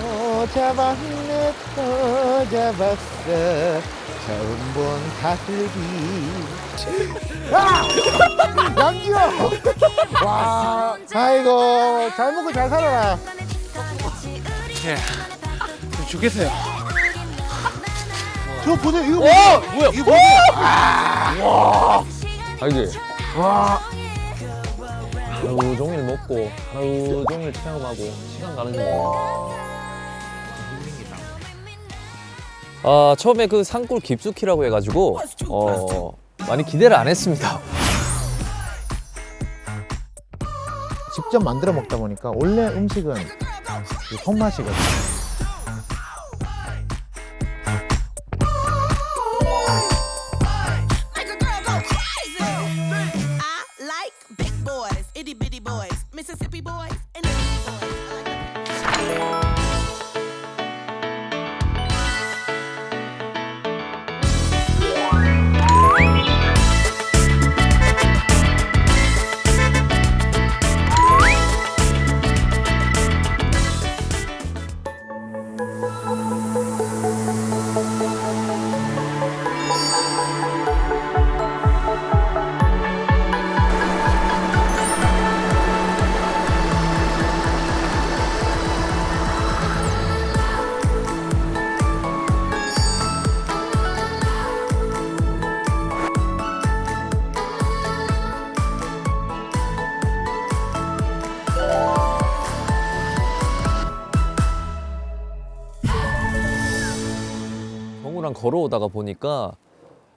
또 잡았네 또 잡았어 처음 본 다슬기 야! 양지호 와 아이고 잘 먹고 잘 살아라 죽겠어요. 저 보세요. 이거 어, 보세요. 뭐야? 이거 보세요. 알지? 와! 하루 종일 먹고 하루 종일 체험하고 시간 가는 줄 모르겠네. 아 처음에 그 산골 깊숙이라고 해가지고 어 많이 기대를 안 했습니다. 직접 만들어 먹다 보니까 원래 음식은 이 손맛이거든요 걸어오다가 보니까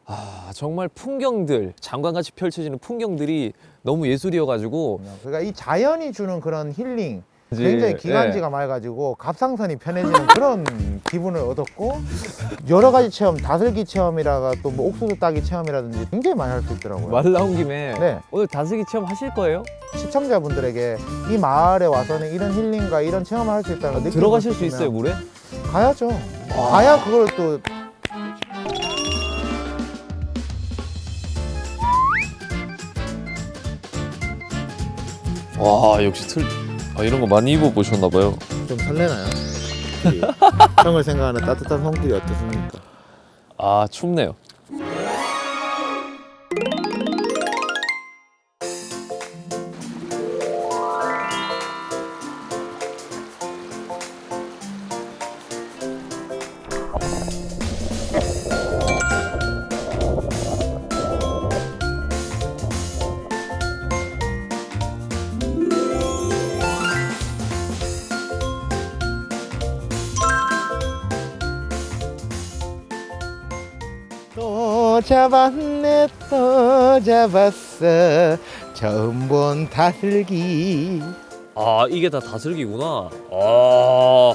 아 정말 풍경들 장관같이 펼쳐지는 풍경들이 너무 예술이어가지고 그러니까 이 자연이 주는 그런 힐링 굉장히 예. 기관지가 맑아지고 갑상선이 편해지는 그런 기분을 얻었고 여러 가지 체험 다슬기 체험이라가 또뭐 옥수수 따기 체험이라든지 굉장히 많이 할 수 있더라고요 말 나온 김에 네. 오늘 다슬기 체험 하실 거예요? 시청자분들에게 이 마을에 와서는 이런 힐링과 이런 체험을 할 수 있다는 걸 느끼고 들어가실 수 싶으면 있어요 물에? 가야죠 가야 그걸 또 와 역시 틀 아, 이런 거 많이 입어 보셨나 봐요. 좀 설레나요? 형을 생각하는 따뜻한 성질이 어떻습니까? 아 춥네요. 잡았네 또 잡았어 처음 본 다슬기 아 이게 다 다슬기구나. 아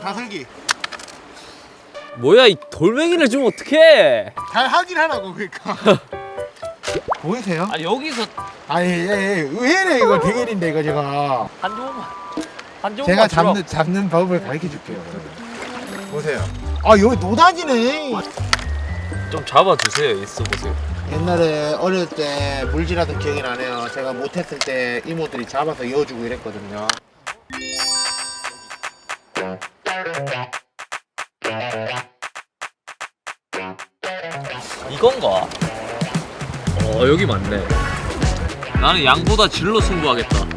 다슬기 뭐야 이 돌멩이를 주면 어떡해? 잘 하긴 하라고 그러니까 보이세요? 아니 여기서 아니 예, 예. 의외네 이거 대결인데 이거 제가 한 조금만 한 조금만 제가. 잡는 잡는 법을 가르쳐 줄게요 보세요 아 여기 노다지네 좀 잡아주세요. 있어 보세요. 옛날에 어릴 때 물질하던 기억이 나네요 제가 못했을 때 이모들이 잡아서 이어주고 이랬거든요 이건가? 어 여기 맞네. 나는 양보다 질로 승부하겠다.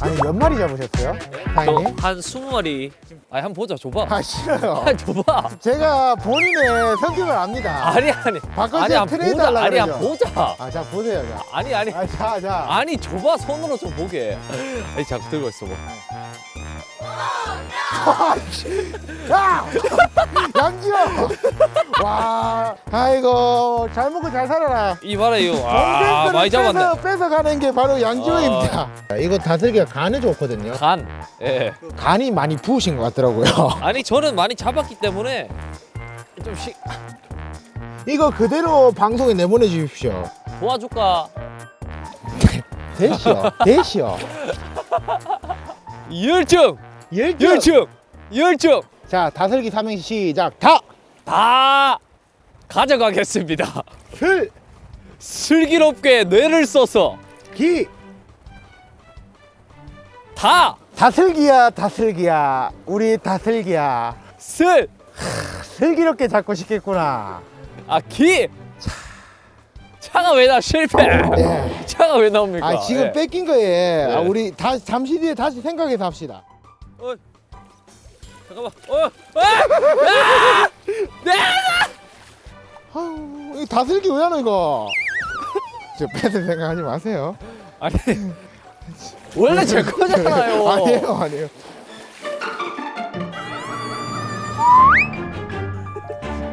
아니 몇 마리 잡으셨어요? 저한 20마리. 아니 한 번 보자. 줘봐. 아 싫어요 아 줘봐. 제가 본인의 성격을 압니다 아니 아니. 바꿔서 아니 한 트레이드 보자. 하려고 아니 한 그러죠. 보자. 아 자 보세요 자. 아니 아니. 아, 자, 자. 아니 줘봐 손으로 좀 보게. 아니 자꾸 들고 있어 봐. 야! 양지호! 와, 아이고, 잘 먹고 잘 살아라. 이 봐라 이거. 아 많이 뺏어, 잡았네. 아. 뺏어가는 게 바로 양지호입니다. 이거 다슬기가 간에 좋거든요. 간. 예. 간이 많이 부으신 것 같더라고요. 아니 저는 많이 잡았기 때문에 좀 시, 이거 그대로 방송에 내보내 주십시오. 도와줄까? 대시요, 대시요. 열정. 열정. 열정. 열정. 자 다슬기 삼행시 시작 다! 다 가져가겠습니다. 슬! 슬기롭게 뇌를 써서 기! 다 다슬기야 다슬기야 우리 다슬기야 슬, 슬기롭게 잡고 싶겠구나 아, 기. 차가 왜 나 실패? 네. 차가 왜 나옵니까? 아 지금 예. 뺏긴 거에 아, 네. 우리 다, 잠시 뒤에 다시 생각해서 합시다 어, 잠깐만. 어, 아! 네! 아유 이 다슬기 왜 하는 거? 저 뺏을 생각하지 마세요 아니 원래 제 거잖아요. 아니에요 아니에요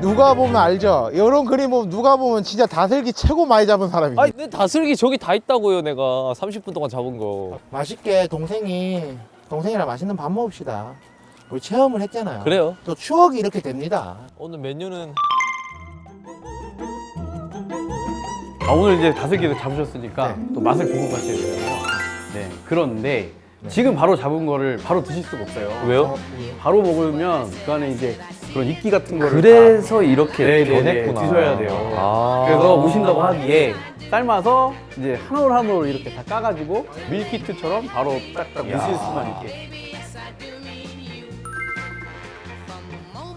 누가 보면 알죠? 이런 그림 보면 누가 보면 진짜 다슬기 최고 많이 잡은 사람이지 아니 내 다슬기 저기 다 있다고요 내가 30분 동안 잡은 거. 맛있게 동생이 동생이랑 맛있는 밥 먹읍시다 우리 체험을 했잖아요 그래요. 또 추억이 이렇게 됩니다 오늘 메뉴는 아, 오늘 이제 다슬기를 잡으셨으니까 네. 또 맛을 보고 가셔야 되잖아요. 네. 그런데 지금 바로 잡은 거를 바로 드실 수가 없어요. 왜요? 바로 먹으면 그 안에 이제 그런 이끼 같은 거를 그래서 이렇게 네, 네, 네. 변했구나. 드셔야 돼요. 아. 그래서 오신다고 하기에 삶아서 이제 한 올 한 올 이렇게 다 까가지고 밀키트처럼 바로 딱딱 드실 수만 있게.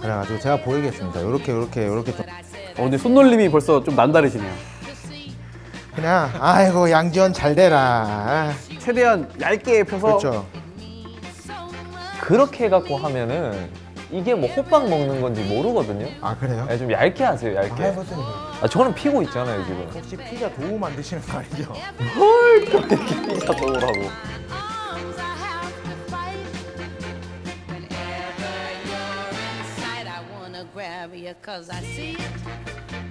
그래가지고 제가 보이겠습니다. 요렇게 요렇게 요렇게 좀 어, 근데 손놀림이 벌써 좀 남다르시네요. 그냥 아이고 양지원 잘 되라. 최대한 얇게 펴서 그렇죠 그렇게 해갖고 하면은 이게 뭐 호빵 먹는 건지 모르거든요. 아 그래요? 네, 좀 얇게 하세요 얇게. 아, 해보세요 아 저는 피고 있잖아요 지금. 혹시 피자 도우 만드시는 거 아니죠? 피자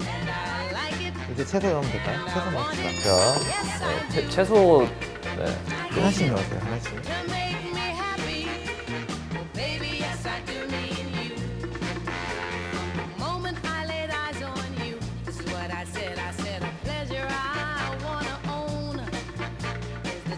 and I like it. 이제 채소 넣으면 될까요? 채소 넣읍시다 자 네, 채, 채소 네. 하나씩 넣으세요 하나씩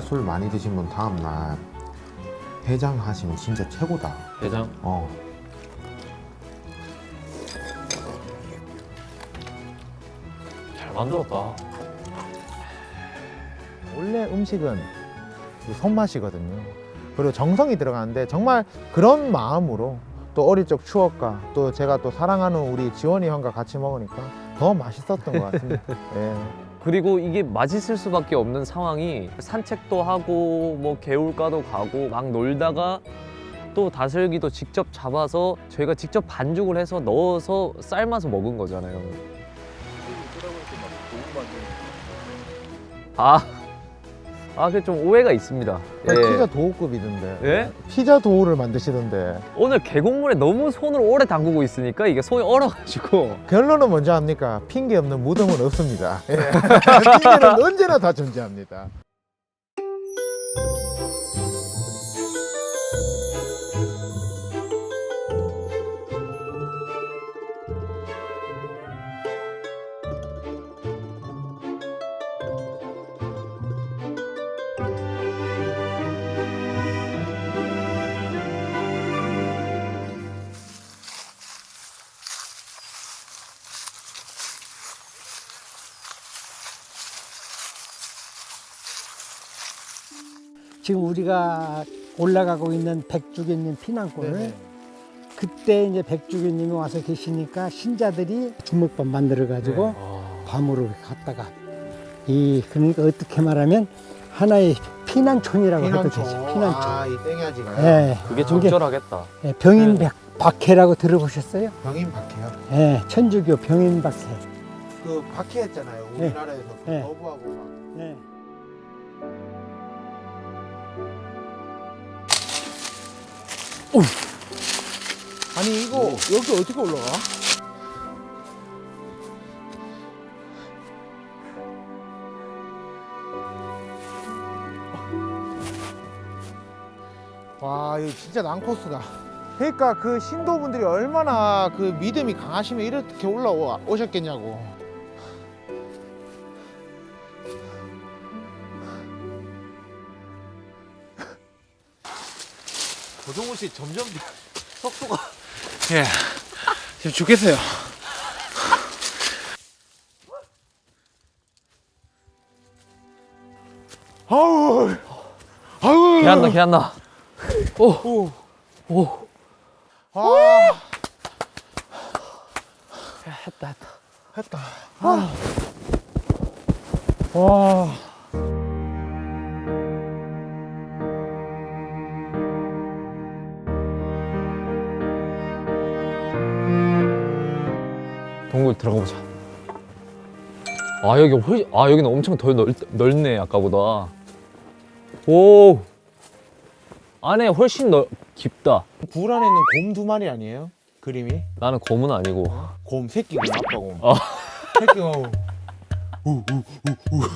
술 전날 술 많이 드신 분 다음날 해장 하시면 진짜 최고다. 대장. 어. 잘 만들었다. 원래 음식은 이 손맛이거든요. 그리고 정성이 들어가는데 정말 그런 마음으로 또 어릴 적 추억과 또 제가 또 사랑하는 우리 지원이 형과 같이 먹으니까 더 맛있었던 것 같습니다. 예. 그리고 이게 맛있을 수밖에 없는 상황이 산책도 하고 뭐 개울가도 가고 막 놀다가 또 다슬기도 직접 잡아서 저희가 직접 반죽을 해서 넣어서 삶아서 먹은 거잖아요. 아, 아, 그게 좀 오해가 있습니다. 예. 피자 도우급이던데. 예? 피자 도우를 만드시던데. 오늘 계곡물에 너무 손을 오래 담그고 있으니까 이게 손이 얼어가지고 결론은 먼저 합니까? 핑계 없는 무덤은 없습니다. 예. 핑계는 언제나 다 존재합니다. 지금 우리가 올라가고 있는 백주교님 피난골을 네네. 그때 이제 백주교님이 와서 계시니까 신자들이 주먹밥 만들어 가지고 밤으로 갔다가 이 그러니까 어떻게 말하면 하나의 피난촌이라고 해도 되죠. 피난촌. 아, 이 땡야지가요? 예. 그게 적절하겠다. 예, 병인백 박해라고 들어보셨어요? 병인 박해요? 예, 천주교 병인 박해. 그 박해 했잖아요. 네. 우리나라에서 그 네. 거부하고 막. 예. 아니 이거 여기 어떻게 올라가? 와 이거 진짜 난코스다. 그러니까 그 신도분들이 얼마나 그 믿음이 강하시면 이렇게 올라오셨겠냐고. 고종훈 씨 점점 속도가 예. 지금 죽겠어요. 아우, 아우. 개한다 개한다. 오. 오 아, 했다 했다. 했다. 아. 와. 들어가 보자. 아 여기 훨, 아 여기는 엄청 더 넓, 넓네 아까보다. 오 안에 훨씬 넓 깊다. 불 안에 있는 곰 두 마리 아니에요? 그림이? 나는 곰은 아니고 곰 새끼 곰 아빠 곰. 어. 새끼 곰. 우우우우.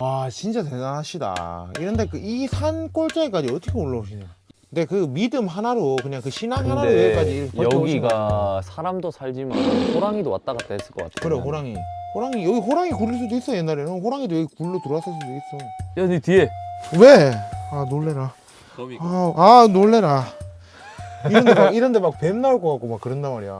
와 진짜 대단하시다. 이런데 그 이 산 꼴짜기까지 어떻게 올라오시냐? 근데 그 믿음 하나로 그냥 그 신앙 하나로 여기까지 버텨오신 거 같아요. 여기가 사람도 살지만 호랑이도 왔다 갔다 했을 것 같아. 그래 호랑이. 호랑이 여기 호랑이 굴릴 수도 있어 옛날에는 호랑이도 여기 굴로 들어왔을 수도 있어. 야네 뒤에. 왜? 아 놀래라. 아, 아 놀래라. 이런데 막 이런데 막 뱀 나올 것 같고 막 그런단 말이야.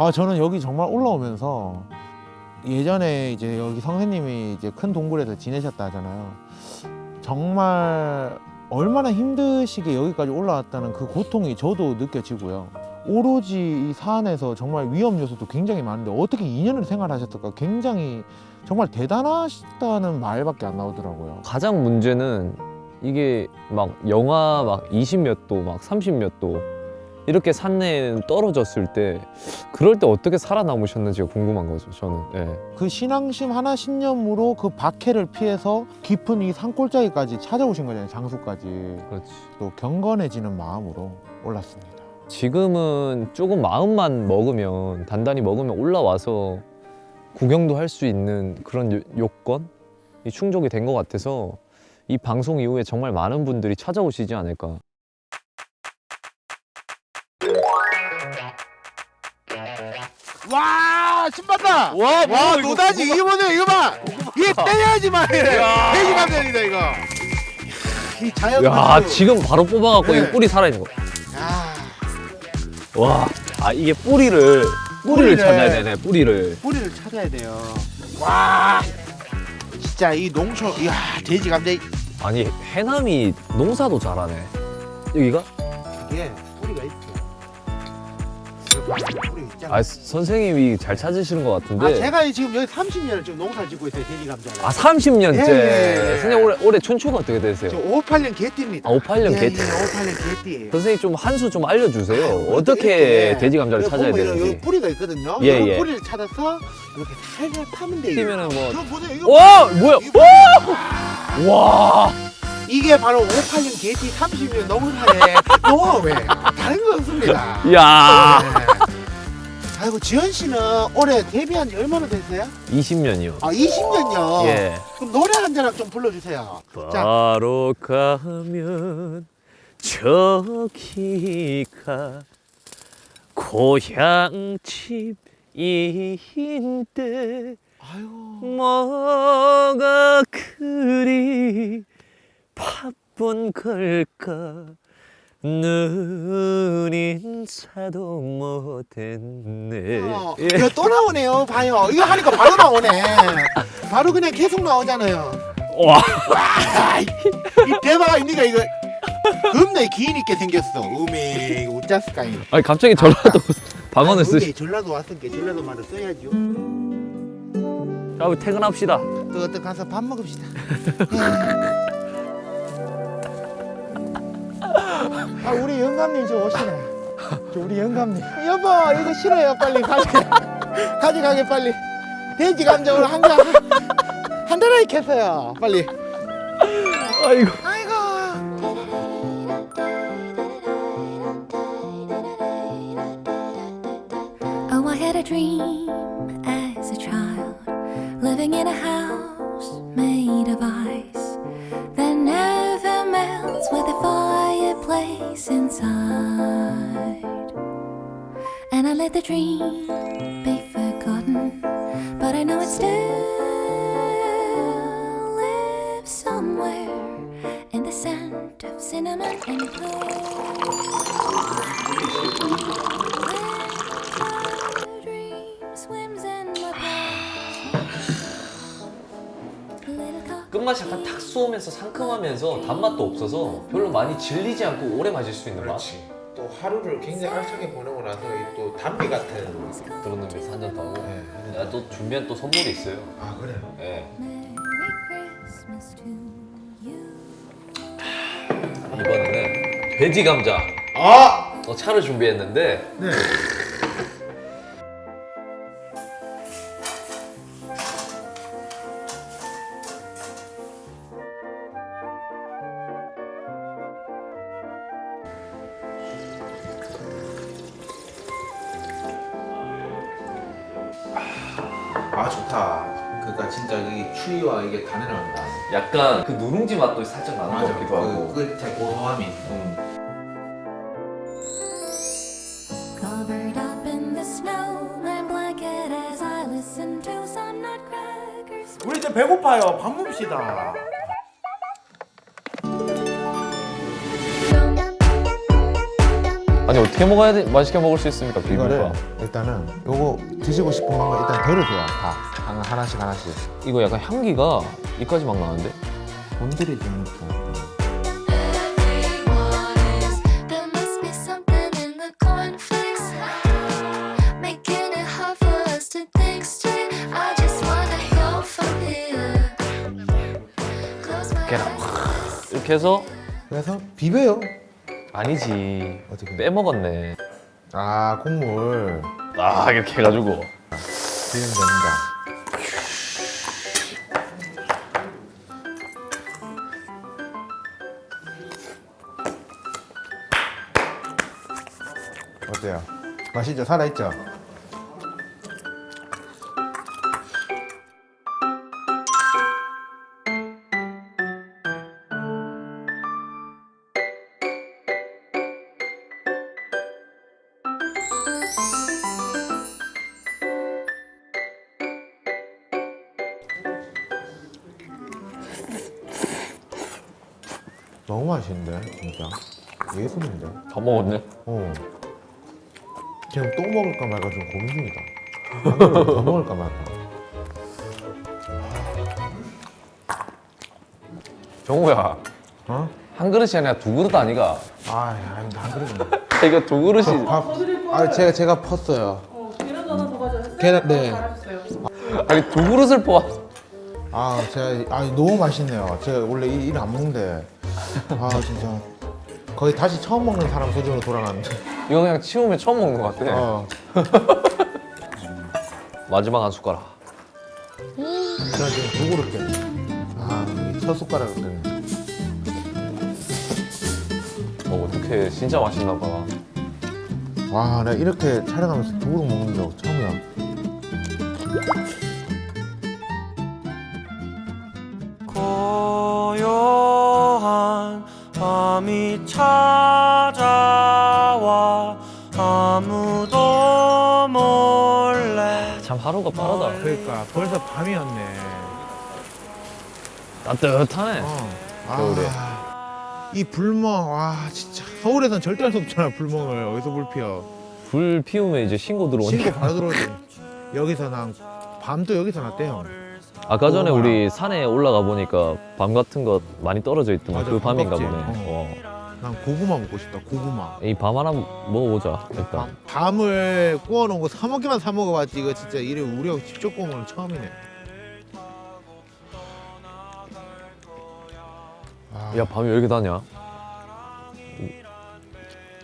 아 저는 여기 정말 올라오면서 예전에 이제 여기 선생님이 이제 큰 동굴에서 지내셨다 하잖아요. 정말 얼마나 힘드시게 여기까지 올라왔다는 그 고통이 저도 느껴지고요. 오로지 이 산에서 정말 위험 요소도 굉장히 많은데 어떻게 2년을 생활하셨을까 굉장히 정말 대단하시다는 말밖에 안 나오더라고요. 가장 문제는 이게 막 영하 막 20 몇 도, 막 30 몇 도 이렇게 산내에 떨어졌을 때 그럴 때 어떻게 살아남으셨는지가 궁금한 거죠. 저는. 예. 그 신앙심 하나 신념으로 그 박해를 피해서 깊은 이 산골짜기까지 찾아오신 거잖아요. 장수까지. 그렇지. 또 경건해지는 마음으로 올랐습니다. 지금은 조금 마음만 먹으면 단단히 먹으면 올라와서 구경도 할 수 있는 그런 요, 요건이 충족이 된 것 같아서 이 방송 이후에 정말 많은 분들이 찾아오시지 않을까. 와 신봤다. 와, 와 노다지 이거 보세요 이거 봐. 이게 때려야지만 이래. 돼지 감정이다 이거. 이 자연. 야 지금 바로 뽑아갖고 네. 이 뿌리 살아있는 거. 야, 와, 아 이게 뿌리를 뿌리를 뿌리를. 찾아야 되네. 뿌리를. 뿌리를 찾아야 돼요. 와 진짜 이 농촌 이야 돼지 감자 아니 해남이 농사도 잘하네. 여기가? 있잖아. 아 선생님이 잘 찾으시는 것 같은데. 아, 제가 지금 여기 30년을 지금 농사 짓고 있어요 돼지 감자를. 아 30년째. 예, 예, 예. 선생님 올해 올해 춘추가 어떻게 되세요? 저 58년 개띠입니다. 아 58년 예, 개띠. 예, 58년 개띠. 선생님 좀 한 수 좀 알려주세요. 어떻게 이렇게 돼지 감자를 여기 찾아야 보면 여기 되는지. 뿌리가 있거든요. 예, 이 예. 뿌리를 찾아서 이렇게 살살 파면 돼요. 뛰면은 뭐. 저 보세요. 이거 와 보세요. 뭐야? 이거 와. 이게 바로 58년 개띠 30년 넘은 산에 노하우에 다른 거 없습니다. 야. 네. 아이고 지현 씨는 올해 데뷔한 지 얼마나 됐어요? 20년이요. 아 20년요. 예. 그럼 노래 한잔좀 불러주세요. 자, 바로 가면 저기가 고향집인데 아유. 뭐가 그리 바쁜 걸까 눈 인사도 못했네 어, 예. 이거 또 나오네요. 봐요. 이거 하니까 바로 나오네. 바로 그냥 계속 나오잖아요. 와 아, 이, 이 대박이니까 이거 겁나 기인 있게 생겼어. 음에 우짜스까이. 아니 갑자기 전라도 방언을 쓰시 전라도 왔으니까 전라도 말을 써야죠. 자, 우리 퇴근합시다. 또 어떤 가서 밥 먹읍시다. 아 우리 영감님 좀 오시네. 저 우리 영감님. 여보 이거 싫어요 빨리 가져가. 가져가게 빨리. 돼지 감정으로 한개 한 달에 캤어요 빨리. 아이고. 아이고. Oh, I had a dream as a child, living in a house fireplace inside. And I let the dream be forgotten, but I know it still lives somewhere in the scent of cinnamon and clove. 끝맛이 약간 탁 쏘면서 상큼하면서 단맛도 없어서 별로 많이 질리지 않고 오래 마실 수 있는 맛. 또 하루를 굉장히 알차게 보내고 나서 이또 단비 같은. 그런 의미에서 한 잔 더 하고. 네. 내가 또 준비한 또 선물이 있어요. 아 그래요. 예. Merry Christmas to you. 이번에는 돼지 감자. 아. 어, 차를 준비했는데 네. 아 좋다. 그러니까 진짜 이 추위와 이게 다 내려간다. 약간 그 누룽지 맛도 살짝 나는 것 같기도 하고. 그 끝에 고소함이. 음. Covered up in the snow, my blanket as I listen to some nutcrackers. 우리 이제 배고파요. 밥 먹읍시다. 아니 어떻게 먹어야 돼? 맛있게 먹을 수 있습니까 이거를 비빔밥? 일단은 요거 드시고 싶은 거 일단 덜으세요. 다 한- 하나씩 하나씩. 이거 약간 향기가 이까지 막 나는데? my eyes. 이렇게 해서 그래서 비벼요. 아니지 어떻게? 빼먹었네. 아 국물 아 이렇게 해가지고 비빔 됩니다. 어때요? 맛있죠? 살아있죠? 너무 맛있는데 진짜 예술인데 다 먹었네. 어 지금 또 먹을까 말까 좀 고민 중이다 한 그릇 더 먹을까 말까 정우야 어? 한 그릇이 아니라 두 그릇 아니가? 아 아닙니다 한 그릇은 이거 두 그릇이 밥, 아 제가 제가 펐어요 계란도 하나 더 가져가세요. 계란 네. 잘하셨어요. 아니 두 그릇을 뽑아. 아 제가 아 너무 맛있네요 제가 원래 일안 먹는데 아 진짜 거의 다시 처음 먹는 사람 수준으로 돌아갔는데 이거 그냥 치우면 처음 먹는 것 같아. 어 마지막 한 숟가락. 제가 지금 두 그릇 아첫 숟가락을 깼네 어 어떻게 진짜 맛있나 봐. 와, 나 이렇게 촬영하면서 두 그릇 먹는 적 처음이야. 찾아와 아무도 몰래 참 하루가 빠르다. 그러니까 벌써 밤이었네. 따뜻하네. 어. 겨울에. 아, 이 불멍, 와 진짜 서울에선 절대 할 수 없잖아 불멍을 어디서 불 피워? 불 피우면 이제 신고 들어오니까. 신고 바로 들어오지. 여기서 난 밤도 여기서 났대요. 아까 전에. 우리 산에 올라가 보니까 밤 같은 거 많이 떨어져 있더만 맞아, 그 밤인가 밤 보네. 껍질. 어. 난 고구마 먹고 싶다 고구마. 이밤 하나 먹어보자 일단. 밤을 구워놓은 거 사먹기만 사먹어봤지 이거 진짜 이래 우리하고 직접 구워 먹는 처음이네. 야 밤이 왜 이렇게 다냐?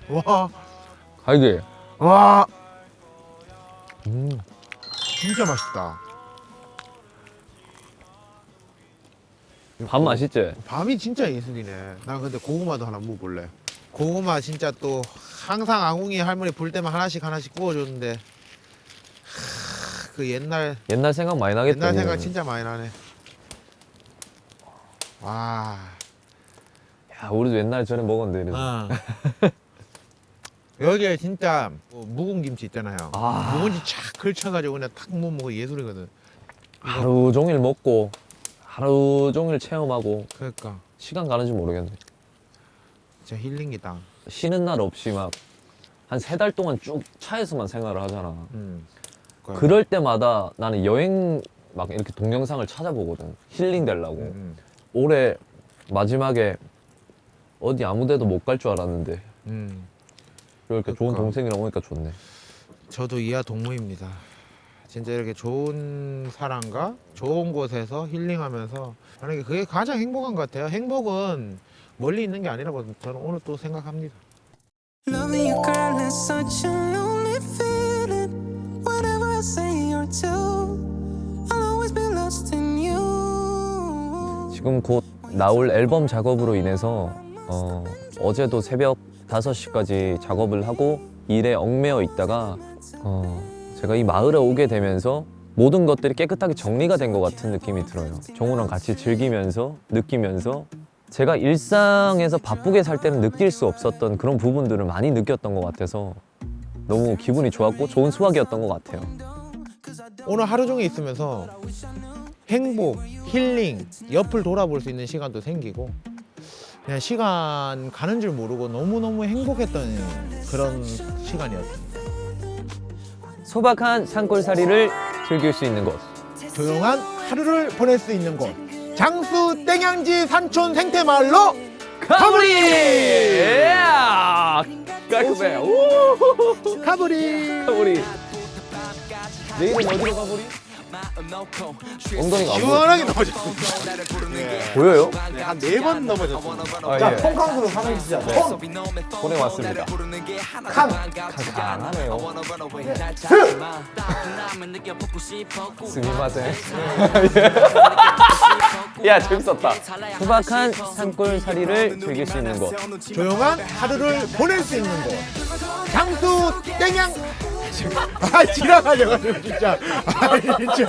와, 갈게. 와 음. 진짜 맛있다. 밤 맛있지? 밤이 진짜 예술이네. 나 근데 고구마도 하나 먹어볼래. 고구마 진짜 또 항상 아궁이 할머니 볼 때만 하나씩 하나씩 구워줬는데 하, 그 옛날 옛날 생각 많이 나겠다. 옛날 생각. 진짜 많이 나네. 와. 야 우리도 옛날에 전에 먹었는데. 이래서. 어. 여기에 진짜 뭐 묵은 김치 있잖아요. 아. 묵은지 쫙 걸쳐가지고 그냥 탁 먹으면 예술이거든. 하루 종일 먹고 하루 종일 체험하고 그러니까 시간 가는지 모르겠네. 진짜 힐링이다. 쉬는 날 없이 막 한 세 달 동안 쭉 차에서만 생활을 하잖아. 음. 그럴 때마다 나는 여행 막 이렇게 동영상을 찾아보거든. 힐링 되려고. 음, 올해 마지막에 어디 아무데도 못 갈 줄 알았는데 음. 이렇게 좋은 그러니까. 동생이랑 오니까 좋네. 저도 이하 동무입니다. 진짜 이렇게 좋은 사람과 좋은 곳에서 힐링하면서 만약에 그게 가장 행복한 것 같아요. 행복은 멀리 있는 게 아니라고 저는 오늘 또 생각합니다. Loving you, girl, is such a lonely feeling. Whatever I say or do, I'll always be lost in you. 지금 곧 나올 앨범 작업으로 인해서 어, 어제도 새벽 5시까지 작업을 하고 일에 얽매여 있다가 어, 제가 이 마을에 오게 되면서 모든 것들이 깨끗하게 정리가 된 것 같은 느낌이 들어요. 정우랑 같이 즐기면서 느끼면서 제가 일상에서 바쁘게 살 때는 느낄 수 없었던 그런 부분들을 많이 느꼈던 것 같아서 너무 기분이 좋았고 좋은 수학이었던 것 같아요. 오늘 하루 종일 있으면서 행복, 힐링, 옆을 돌아볼 수 있는 시간도 생기고 그냥 시간 가는 줄 모르고 너무너무 행복했던 그런 시간이었습니다. 소박한 산골살이를 즐길 수 있는 곳. 조용한 하루를 보낼 수 있는 곳 장수 땡양지 산촌 생태마을로 가브리! 깔끔해. 오! 가브리 가브리. 내일은 어디로 가브리? 엉덩이가 안 보여. 시원하게 넘어졌습니다. 보여요? 한네 번 넘어졌습니다. 아, 예. 콩캉스로 삼행시죠. 콩, 보내 왔습니다. 캉, 강하네요. 스미마세. 야 재밌었다. 소박한 산골살이를 즐길 수 있는 곳. 조용한 하루를 보낼 수 있는 곳 장수 땡양 아 지나가려가지고 진짜 아 진짜